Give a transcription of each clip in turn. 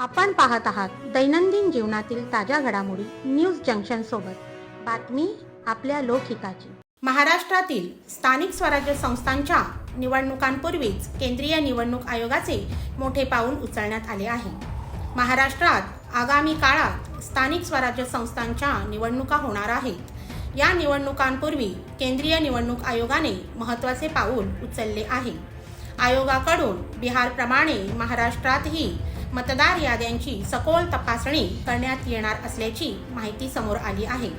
आपण पाहत आहात दैनंदिन जीवनातील ताज्या घडामोडी न्यूज जंक्शन सोबत. बातमी आपल्या लोकहिताची. महाराष्ट्रातील स्थानिक स्वराज्य संस्थांच्या निवडणुकांपूर्वीच केंद्रीय निवडणूक आयोगाचे मोठे पाऊल उचलण्यात आले आहे. महाराष्ट्रात आगामी काळात स्थानिक स्वराज्य संस्थांच्या निवडणुका होणार आहेत. या निवडणुकांपूर्वी केंद्रीय निवडणूक आयोगाने महत्त्वाचे पाऊल उचलले आहे. आयोगाकडून बिहारप्रमाणे महाराष्ट्रातही मतदार याद्यांची सखोल तपासणी करण्यात येणार असल्याची माहिती समोर आली आहे.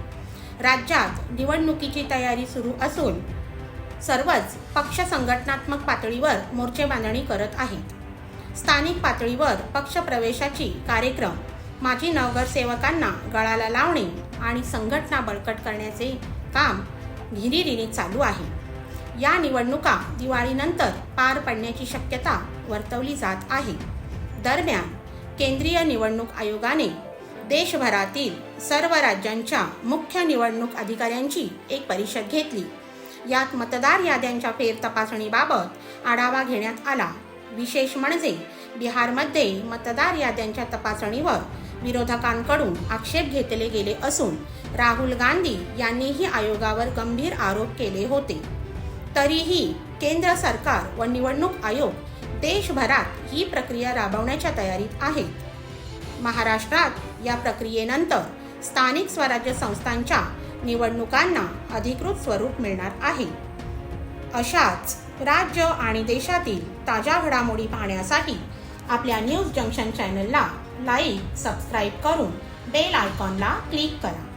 राज्यात निवडणुकीची तयारी सुरू असून सर्वच पक्ष संघटनात्मक पातळीवर मोर्चे बांधणी करत आहेत. स्थानिक पातळीवर पक्ष प्रवेशाची कार्यक्रम माजी नगरसेवकांना गळाला लावणे आणि संघटना बळकट करण्याचे काम हिरिरीने चालू आहे. या निवडणुका दिवाळीनंतर पार पडण्याची शक्यता वर्तवली जात आहे. दरम्यान केंद्रीय निवडणूक आयोगाने देशभरातील सर्व राज्यांच्या मुख्य निवडणूक अधिकाऱ्यांची एक परिषद घेतली. यात मतदार याद्यांच्या फेरतपासणीबाबत आढावा घेण्यात आला. विशेष म्हणजे बिहारमध्ये मतदार याद्यांच्या तपासणीवर विरोधकांकडून आक्षेप घेतले गेले असून राहुल गांधी यांनीही आयोगावर गंभीर आरोप केले होते. तरीही केंद्र सरकार व निवडणूक आयोग देशभरात ही प्रक्रिया राबवण्याच्या तयारीत आहेत महाराष्ट्रात या प्रक्रियेनंतर स्थानिक स्वराज्य संस्थांच्या निवडणुकांना अधिकृत स्वरूप मिळणार आहे. अशाच राज्य आणि देशातील ताज्या घडामोडी पाहण्यासाठी आपल्या न्यूज जंक्शन चॅनलला लाईक सबस्क्राईब करून बेल आयकॉनला क्लिक करा.